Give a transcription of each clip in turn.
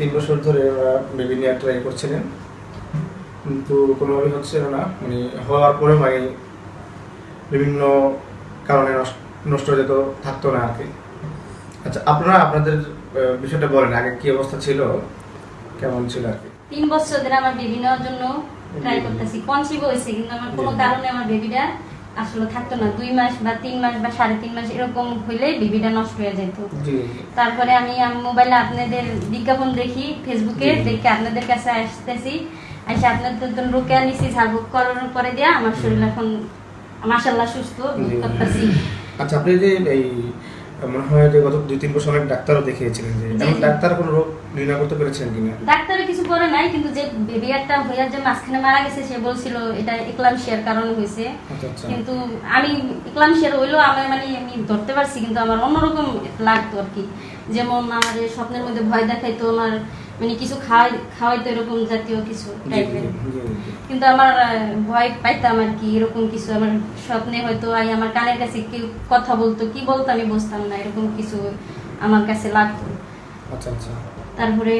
তিন বছর ধরে ওরা বেবি নিয়ে ট্রাই করছিলেন। কিন্তু কোনোভাবেই হচ্ছিল না মানে হওয়ার পরে মানে বিভিন্ন কারণে নষ্ট- নষ্ট হয়ে যেত থাকতো না আর কি। আচ্ছা আপনারা আপনাদের বিষয়টা বলেন আগে কি অবস্থা ছিল? কেমন ছিল আর কি? তিন বছর ধরে আমার বেবি নেওয়ার জন্য ট্রাই করতেছি কনসিভ হয়েছে কিন্তু আমার কোনো কারণে আমার বেবিটা আসলে থাকতো না। দুই মাস বা তিন মাস বা সাড়ে তিন মাস এরকম হইলে বেবিটা নষ্ট হয়ে যেত। তারপরে আমি মোবাইলে আপনাদের বিজ্ঞাপন দেখি ফেসবুকে দেখে আপনাদের কাছে আসতেছি। এসে আপনাদের তো রোকে আনিছি ঝাড়বুক করানোর পরে দিয়া আমার শরীর এখন মাসাল্লাহ সুস্থ করতেছি। আচ্ছা আপনি যে এই মনে হয় যে গত দুই তিন বছর অনেক ডাক্তারও দেখিয়েছিলেন যে এমন ডাক্তার কোনো রোগ নির্ণয় করতে পেরেছেন কিনা ডাক্তারে কিছু করে নাই কিন্তু যে বেবি একটা হইয়ার যে মাঝখানে মারা গেছে সে বলছিল এটা একলামশিয়ার কারণে হয়েছে আচ্ছা আচ্ছা। কিন্তু আমি একলামশিয়ার হইল আমার মানে আমি ধরতে পারছি কিন্তু আমার অন্যরকম লাগতো আর কি। যেমন আমার স্বপ্নের মধ্যে ভয় দেখাইতো আমার মানে কিছু খাওয়াই খাওয়াইতো এরকম জাতীয় কিছু টাইপের। কিন্তু আমার ভয় পাইতাম আর কি এরকম কিছু। আমার স্বপ্নে হয়তো আই আমার কানের কাছে কেউ কথা বলতো কি বলতো আমি বুঝতাম না এরকম কিছু আমার কাছে লাগতো। আচ্ছা আচ্ছা। তারপরে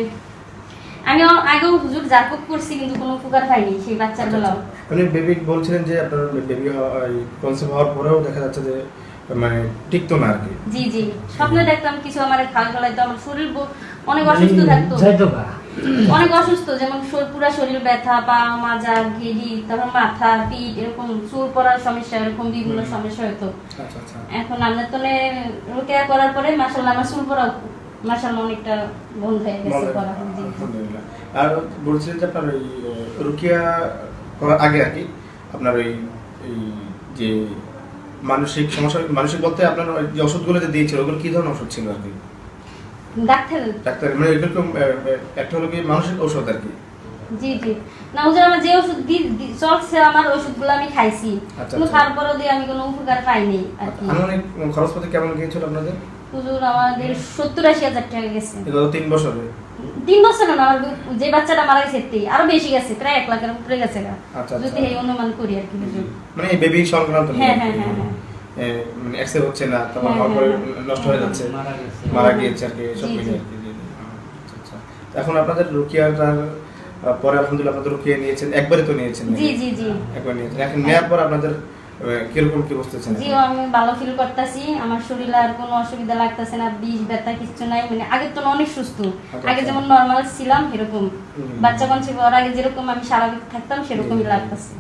আমি আগেও হুজুর জাকুক করছি কিন্তু কোনো উপকার পাইনি সেই বাচ্চার বেলাও আপনি বেবি বলছিলেন যে আপনার বেবি কনসেপ্ট হওয়ার পরেও দেখা যাচ্ছে যে মানে টিকতো না আর কি। জি জি। স্বপ্নে দেখতাম কিছু আমার খাওয়া ফেলাইতো আমার শরীর অনেক অসুস্থ থাকতো। অনেক অসুস্থ যেমন পুরা শরীর ব্যথা পা মাজা ঘেরি তারপর মাথা পিঠ এরকম চুল পড়ার সমস্যা এরকম বিভিন্ন সমস্যা হতো। আচ্ছা আচ্ছা। এখন আপনার তলে রোকেয়া করার পরে মাসাল্লাহ আমার চুল পড়া মাসাল্লাহ অনেকটা বন্ধ হয়ে গেছে পড়া। আর বলছিলেন যে আপনার ওই রুকিয়া করার আগে আর কি আপনার ওই যে মানসিক সমস্যা মানসিক বলতে আপনার ওই যে ওষুধগুলো যে দিয়েছিল ওগুলো কি ধরনের ওষুধ ছিল আর কি? ডাক্তার। ডাক্তার মানে এরকম একটা হলো কি মানসিক ঔষধ আর কি? জি জি। না হুজুর আমার যে ওষুধ চলছে আমার ওষুধগুলো আমি খাইছি। আচ্ছা, কিন্তু আচ্ছা। তারপরেও দিয়ে আমি কোনো উপকার পাইনি আর কি। আনুমানিক খরচপাতি কেমন গিয়েছিল আপনাদের? হুজুর আমাদের সত্তর আশি হাজার টাকা গেছে। গত তিন বছরে তিন বছর না আমার যে বাচ্চাটা মারা গেছে এতেই, আরও বেশি গেছে প্রায় এক লাখের উপরে গেছে। আচ্ছা, যদি আচ্ছা। এই অনুমান করি আর কি মানে বেবি সংক্রান্ত হ্যাঁ, হ্যাঁ, হ্যাঁ, হ্যাঁ। অ্যাক্সেপ্ট হচ্ছে না তারপর হ্যাঁ, পরে হ্যাঁ, নষ্ট হয়ে যাচ্ছে মারা গিয়েছে আর কি সব মিলিয়ে আর কি। আচ্ছা, আচ্ছা। এখন আপনাদের রুকিয়াটার পরে আলহামদুলিল্লাহ আপনাদের রুকিয়া নিয়েছেন একবারে তো নিয়েছেন জি জি জি। একবার নিয়েছেন। এখন নেওয়ার পর আপনাদের কীরকম কি বুঝতেছেন জি আমি ভালো ফিল করতেছি। আমার শরীরে আর কোনো অসুবিধা লাগতেছে না বিষ ব্যথা কিছু নাই। মানে আগে তো অনেক সুস্থ। আচ্ছা, আগে। যেমন নর্মাল ছিলাম এরকম বাচ্চা কনসিভ হওয়ার আগে যেরকম আমি স্বাভাবিক থাকতাম সেরকমই। লাগতেছে।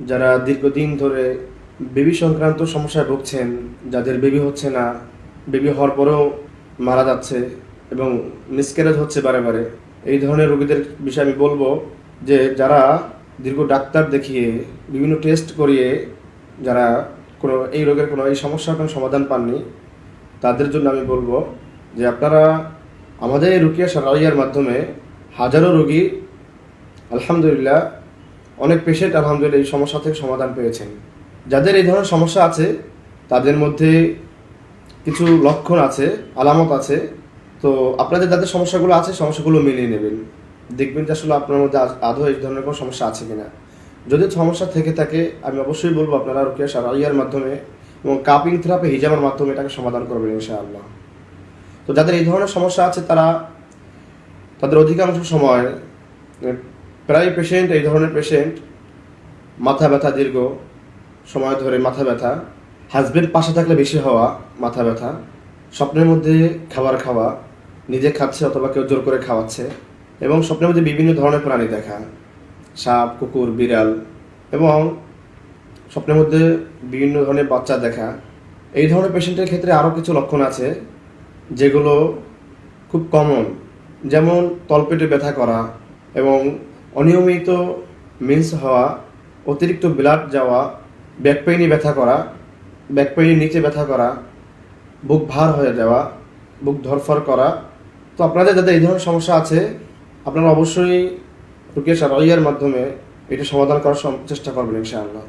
যারা দীর্ঘদিন ধরে বেবি সংক্রান্ত সমস্যায় ভুগছেন, যাদের বেবি হচ্ছে না, বেবি হওয়ার পরেও মারা যাচ্ছে এবং মিসক্যারেজ হচ্ছে বারে বারে। এই ধরনের রোগীদের বিষয়ে আমি বলব যে যারা দীর্ঘ ডাক্তার দেখিয়ে, বিভিন্ন টেস্ট করিয়ে, যারা কোনো এই রোগের কোনো এই সমস্যার কোনো সমাধান পাননি, তাদের জন্য আমি বলব যে আপনারা আমাদের এই রুকিয়া সারাইয়ার মাধ্যমে হাজারো রোগী, আলহামদুলিল্লাহ, অনেক পেশেন্ট আলহামদুলিল্লাহ এই সমস্যা থেকে সমাধান পেয়েছেন। যাদের এই ধরনের সমস্যা আছে, তাদের মধ্যে কিছু লক্ষণ আছে, আলামত আছে। তো আপনাদের যাদের সমস্যাগুলো আছে, সমস্যাগুলো মিলিয়ে নেবেন। দেখবেন যে আসলে আপনার মধ্যে আদৌ এই ধরনের কোনো সমস্যা আছে কিনা। যদি সমস্যা থেকে থাকে, আমি অবশ্যই বলব আপনারা রুকিয়া সারাইয়ার মাধ্যমে এবং কাপিং থেরাপি হিজাবের মাধ্যমে এটাকে সমাধান করবেন, ইনশাআল্লাহ। তো যাদের এই ধরনের সমস্যা আছে, তারা তাদের অধিকাংশ সময় প্রায় পেশেন্ট এই ধরনের পেশেন্ট মাথা ব্যথা দীর্ঘ সময় ধরে মাথা ব্যথা হাজবেন্ড পাশে থাকলে বেশি হওয়া, মাথা ব্যথা, স্বপ্নের মধ্যে খাবার খাওয়া, নিজে খাচ্ছে অথবা কেউ জোর করে খাওয়াচ্ছে, এবং স্বপ্নের মধ্যে বিভিন্ন ধরনের প্রাণী দেখা, সাপ, কুকুর, বিড়াল, এবং স্বপ্নের মধ্যে বিভিন্ন ধরনের বাচ্চা দেখা। এই ধরনের পেশেন্টের ক্ষেত্রে আরও কিছু লক্ষণ আছে, যেগুলো খুব কমন যেমন তলপেটে ব্যথা করা এবং অনিয়মিত মিন্স হওয়া, অতিরিক্ত ব্লাড যাওয়া ব্যাক পেইনে ব্যথা করা, ব্যাক পেইনের নিচে ব্যথা করা, বুক ভার হয়ে যাওয়া, বুক ধরফর করা। তো আপনাদের যাদের এই ধরনের সমস্যা আছে, আপনারা অবশ্যই রুকিয়া সারাইয়ার মাধ্যমে এটা সমাধান করার চেষ্টা করবেন ইনশাআল্লাহ।